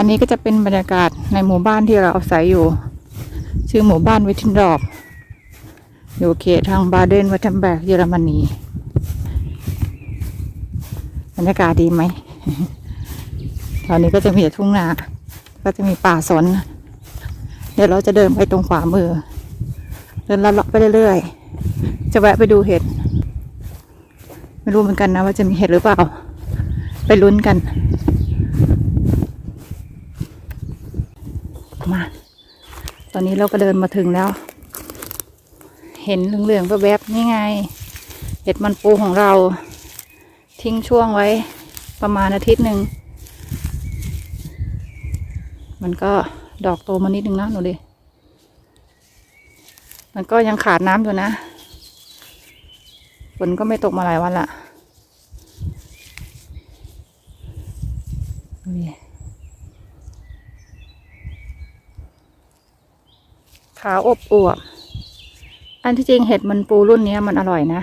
อันนี้ก็จะเป็นบรรยากาศในหมู่บ้านที่เราอาศัยอยู่ ชื่อหมู่บ้านวิทินดอร์ฟอยู่เขตทางบาเดนวัตเทมเบิร์กเยอรมนีบรรยากาศดีไหมตอนนี้ก็จะมีทุ่งนา ก็จะมีป่าสน เดี๋ยวเราจะเดินไปตรงขวามือ เดินลัดเลาะไปเรื่อยๆ จะแวะไปดูเห็ด ไม่รู้เหมือนกันนะว่าจะมีเห็ดหรือเปล่า ไปลุ้นกัน มา ตอนนี้เราก็เดินมาถึงแล้ว เห็นเหลืองๆแวบๆนี่ไง เห็ดมันปูของเราทิ้งช่วงไว้ประมาณอาทิตย์หนึ่ง มันก็ดอกโตมานิดนึงนะหนูดิ มันก็ยังขาดน้ำอยู่นะ ฝนก็ไม่ตกมาหลายวันละดูดิ ขาวอบอวบอันที่จริงเห็ดมันปูรุ่นนี้มันอร่อยนะ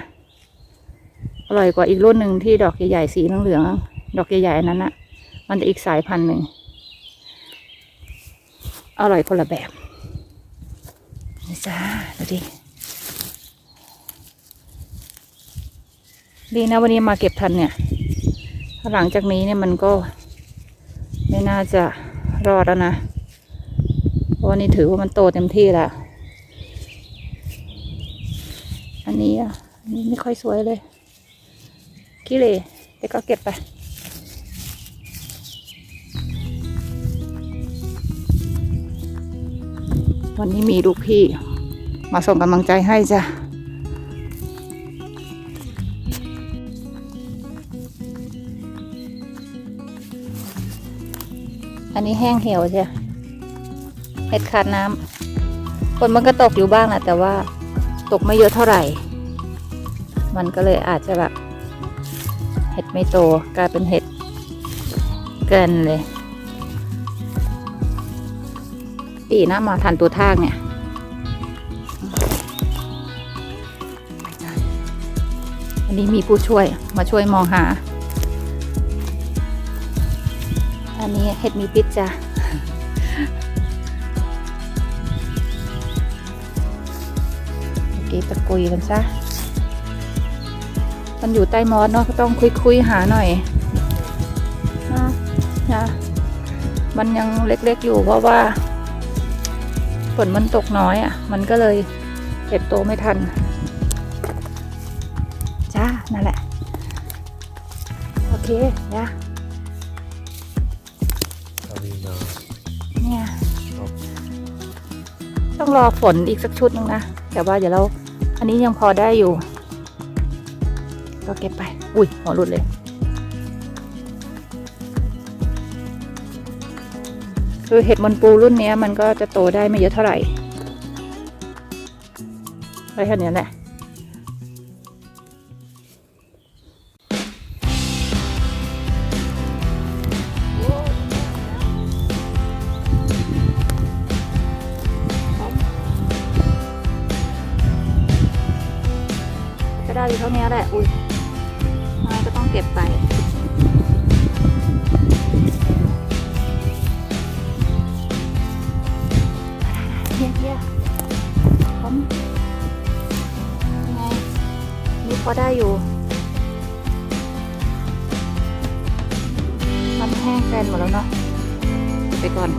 อร่อยกว่าอีกรุ่นหนึ่งที่ดอกใหญ่ๆสีเหลืองๆดอกใหญ่ๆนั้นอะมันจะอีกสายพันธุ์หนึ่งอร่อยคนละแบบนี่จ้าดูดิดีนะวันนี้มาเก็บทันเนี่ย หลังจากนี้เนี่ยมันก็ไม่น่าจะรอดแล้วนะ ราะว่านี่ถือว่ามันโตเต็มที่แล้วอันนี้อะอันนี้ไม่ค่อยสวยเลยขี้เลยแต่ก็เก็บไปวันนี้มีลูกพี่ มาส่งกำลังใจให้จ้ะ อันนี้แห้งเหี่ยวใช่ เห็ดขาดน้ำฝนมันก็ตกอยู่บ้างนะแต่ว่าตกไม่เยอะเท่าไหร่ มันก็เลยอาจจะแบบเห็ดไม่โตกลายเป็นเห็ดเกินเลยดีนะมาทันตัวทากเนี่ยอันนี้มีผู้ช่วยมาช่วยมองหา อันนี้เห็ดมีพิษจ้ะ โอเคตะกุยกันซะ มันอยู่ใต้มอสเนาะก็ต้องคุยๆหาหน่อยนะนะมันยังเล็กๆอยู่เพราะว่าฝนมันตกน้อยอะ่ะ มันก็เลยเก็บโตไม่ทัน จ้า นั่นแหละ โอเคจ้า Alina. เนี่ยครับต้องรอฝนอีกสักชุดนึงนะแต่ว่าเดี๋ยวเราอันนี้ยังพอได้อยู่ ก็เก็บไป อุ้ยหัวหลุดเลย คือเห็ดมันปูรุ่นนี้มันก็จะโตได้ไม่เยอะเท่าไหร่ไว้แค่เนี้ยแหละ อยู่เท่านี้แหละ อุ้ยไม้ก็ต้องเก็บไป เยี่ยเยี่ยผมยังไงนี่พอได้อยู่ มันแห้งแกนหมดแล้วเนาะ ไปก่อน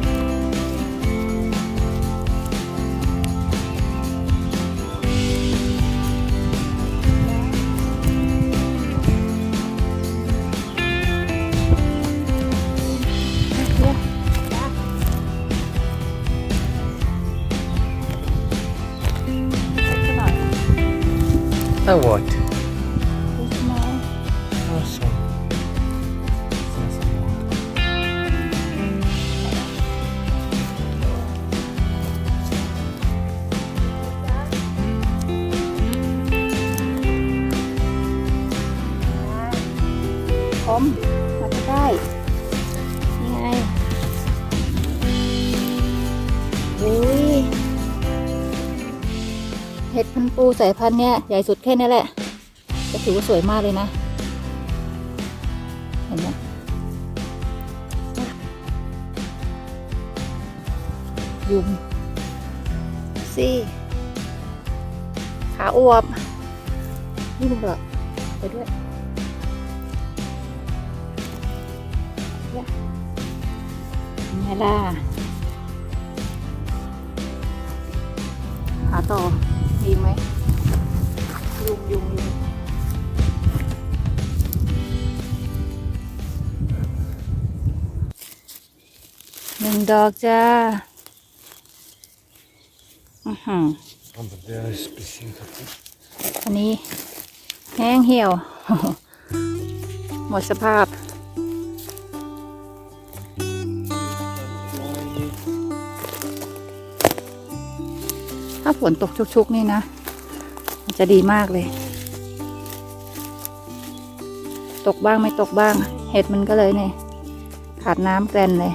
A what? Awesome. Home. ห็ดพันปูสายพันธุ์เนี้ยใหญ่สุดแค่นี้แหละก็ถือว่าสวยมากเลยนะ เห็นไหมยุงซี่ ขาอวบ นี่มึงเหรอไปด้วยเนี่ยไงล่ะหาต่อ ดีไหมยุงยุงยุงหนึ่งดอกจ้า อือหืออันนี้แห้งเหี่ยว หมดสภาพ ฝนตกชุกๆนี่นะ มันจะดีมากเลย ตกบ้างไม่ตกบ้าง เห็ดมันก็เลยเนี่ยขาดน้ำแกลนเลย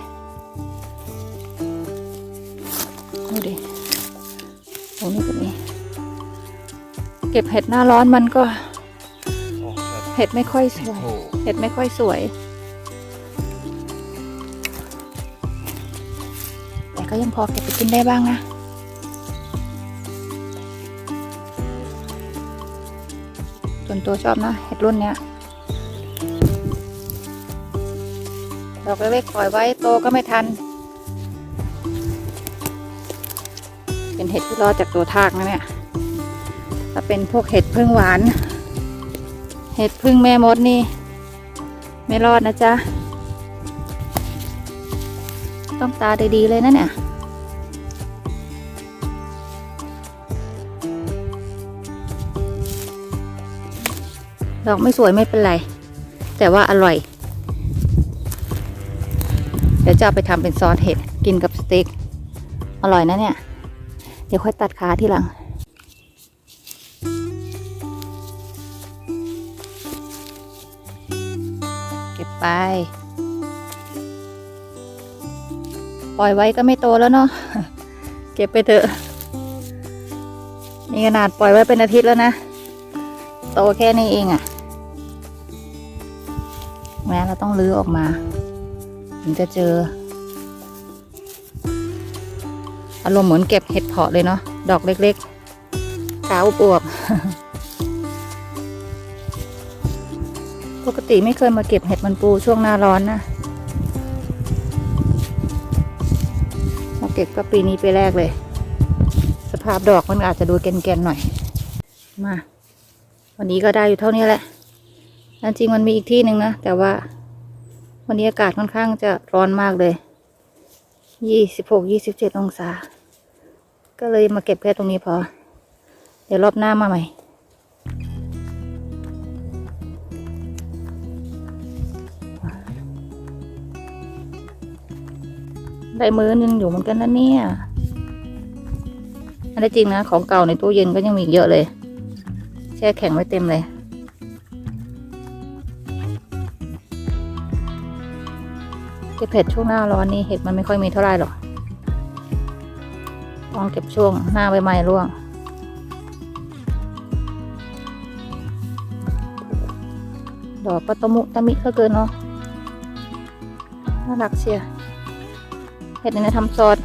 ดูดิตรงนี้ก็มีเก็บเห็ดหน้าร้อนมันก็ เห็ดไม่ค่อยสวย เห็ดไม่ค่อยสวย แต่ก็ยังพอเก็บไปกินได้บ้างนะ ส่วนตัวชอบนะเห็ดรุ่นเนี้ยดอกเล็กๆปล่อยไว้โตก็ไม่ทัน เป็นเห็ดที่รอดจากตัวทากนะเนี่ยถ้าเป็นพวกเห็ดพึ่งหวาน เห็ดพึ่งแม่มดนี่ ไม่รอดนะจ๊ะ ต้องตาดีๆเลยนะเนี่ย ดอกไม่สวยไม่เป็นไร แต่ว่าอร่อย เดี๋ยวจะเอาไปทำเป็นซอสเห็ดกินกับสเต็กอร่อยนะเนี่ย เดี๋ยวค่อยตัดขาที่หลังเก็บไป ปล่อยไว้ก็ไม่โตแล้วเนาะเก็บไปเถอะนี่ขนาดปล่อยไว้เป็นอาทิตย์แล้วนะ โตแค่นี้เองอะ่ะ แม้เราต้องลื้อออกมา ถึงจะเจอ อารมณ์เหมือนเก็บเห็ดเพาะเลยเนาะดอกเล็กๆขาวอวบๆปกติไม่เคยมาเก็บเห็ดมันปูช่วงหน้าร้อนนะมาเก็บก็ปีนี้ไปแรกเลย สภาพดอกมันอาจจะดูแก่นๆหน่อย มา วันนี้ก็ได้อยู่เท่านี้แหละ จริงมันมีอีกที่หนึ่งนะ แต่ว่า วันนี้อากาศค่อนข้างจะร้อนมากเลย ยี่สิบหกยี่สิบเจ็ดองศา ก็เลยมาเก็บแค่ตรงนี้พอ เดี๋ยวรอบหน้ามาใหม่ได้มื้อนึงอยู่เหมือนกันนะเนี่ยอันนี้จริงนะ ของเก่าในตู้เย็นก็ยังมีเยอะเลย แช่แข็งไว้เต็มเลย ก็บเห็ดช่วงหน้าร้อนนี่เห็ดมันไม่ค่อยมีเท่าไหร่หรอกต้องเก็บช่วงหน้าใบไม้ร่วง ดอกก็ตมุตะมิเหลือเกินเนาะน่ารักเชียเห็ดนี่นะทำซอส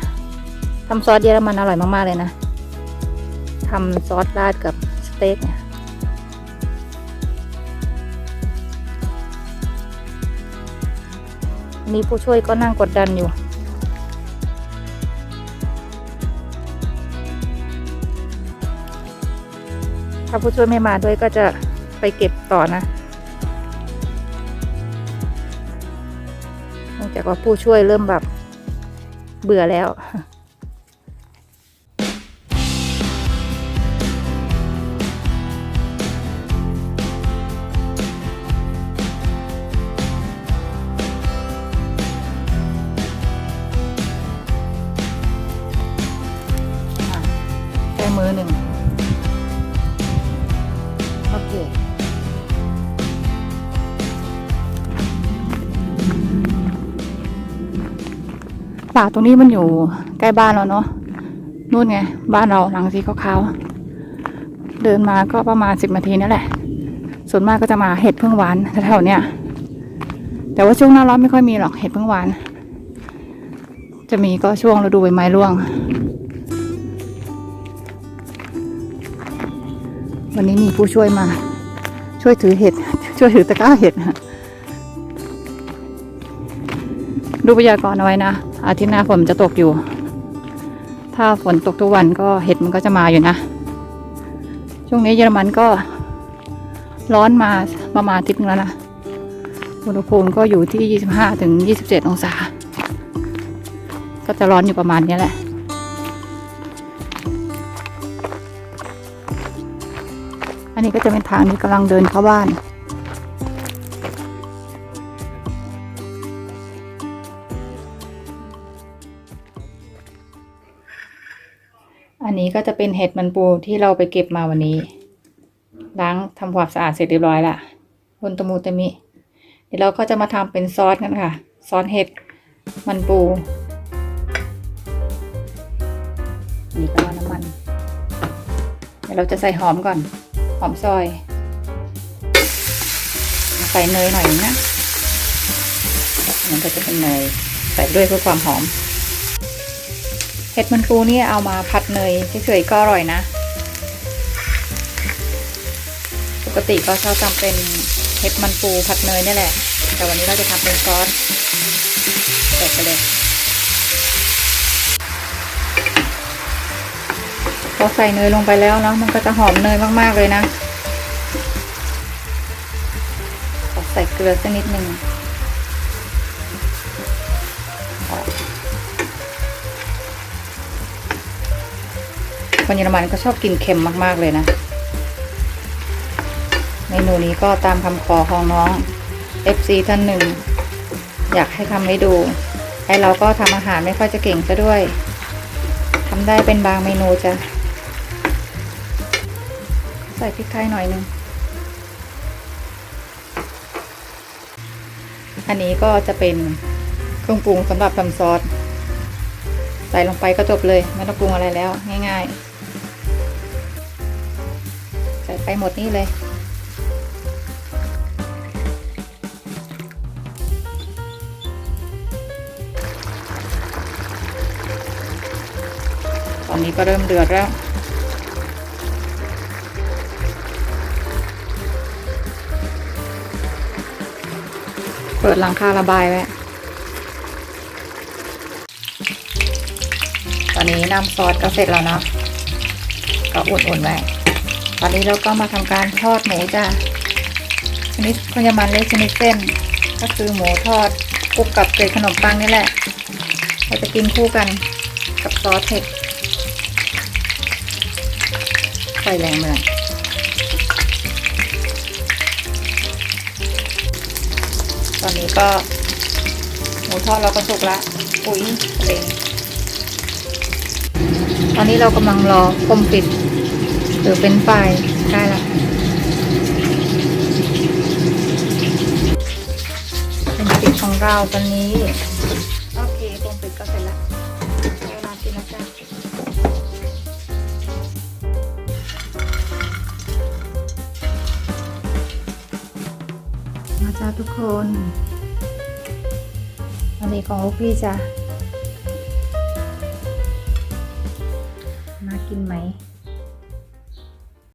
ทำซอสเยอรมันอร่อยมาก ๆ เลยนะทำซอสราดกับสเต็กเนี่ย มีผู้ช่วยก็นั่งกดดันอยู่ถ้าผู้ช่วยไม่มาด้วยก็จะไปเก็บต่อนะเนื่องจากว่าผู้ช่วยเริ่มแบบเบื่อแล้ว ป่าตรงนี้มันอยู่ใกล้บ้านเราเนาะนู่นไง บ้านเราหลังสีขาวๆเดินมาก็ประมาณสิบนาทีนั่นแหละ ส่วนมากก็จะมาเห็ดพึ่งหวานแถวๆเนี้ยแต่ว่าช่วงหน้าร้อนไม่ค่อยมีหรอกเห็ดพึ่งหวาน จะมีก็ช่วงฤดูใบไม้ร่วง วันนี้มีผู้ช่วยมา ช่วยถือเห็ด ช่วยถือตะกร้าเห็ดดูพยากรณ์เอาไว้นะ อาทิตย์หน้าฝนจะตกอยู่ ถ้าฝนตกทุกวันก็เห็ดมันก็จะมาอยู่นะ ช่วงนี้เยอรมันก็ร้อนมาประมาณอาทิตย์นึงแล้วนะอุณหภูมิก็อยู่ที่ 25 ถึง 27 องศา ก็จะร้อนอยู่ประมาณนี้แหละ อันนี้ก็จะเป็นทางที่กำลังเดินเข้าบ้าน อันนี้ก็จะเป็นเห็ดมันปูที่เราไปเก็บมาวันนี้ ล้างทำความสะอาดเสร็จเรียบร้อยละบนตะมูตะมิ เดี๋ยวเราก็จะมาทำเป็นซอสกันค่ะ ซอสเห็ดมันปู นี่ก็น้ำมัน เดี๋ยวเราจะใส่หอมก่อน หอมซอย ใส่เนยหน่อยนึงนะมันก็จะเป็นเนย ใส่ด้วยเพื่อความหอม ห็ดมันปูนี่เอามาผัดเนยเฉยๆก็อร่อยนะ ปกติก็ชอบทำเป็นเห็ดมันปูผัดเนยนี่แหละ แต่วันนี้เราจะทำเป็นซอสใส่ไปเลยพอใส่เนยลงไปแล้วเนาะมันก็จะหอมเนยมากๆเลยนะขอใส่เกลือสักนิดหนึ่ง คนเยอรมันก็ชอบกินเค็มมาก ๆ เลยนะ เมนูนี้ก็ตามคำขอของน้อง FC ท่านหนึ่ง อยากให้ทำให้ดูไอเราก็ทำอาหารไม่ค่อยจะเก่งซะด้วยทำได้เป็นบางเมนูจ้ะใส่พริกไทยหน่อยหนึงอันนี้ก็จะเป็นเครื่องปรุงสำหรับทำซอสใส่ลงไปก็จบเลย ไม่ต้องปรุงอะไรแล้วง่าย ๆ ไปหมดนี่เลย ตอนนี้ก็เริ่มเดือดแล้วเปิดหลังคาระบายไว้ ตอนนี้น้ำซอสก็เสร็จแล้วเนาะก็อุ่นๆไว้ ตอนนี้เราก็มาทำการทอดหมูจ้ะชนิดคนยามันเล็กชนิดเส้น ก็คือหมูทอดคลุกกับเกล็ดขนมปังนี่แหละ เราจะกินคู่กันกับซอสเห็ดไฟแรงเลยตอนนี้ก็ หมูทอดเราก็สุกละปุ๋ยเองตอนนี้เรากำลังรอคมปิด รือเป็นไฟใกล้ละเป็นปิดของเราตอนนี้ โอเคคมปิดก็เสร็จแล้วเวลากินแล้วจ้ามาจ้าทุกคนอันนี้ของลูกพี่จ้า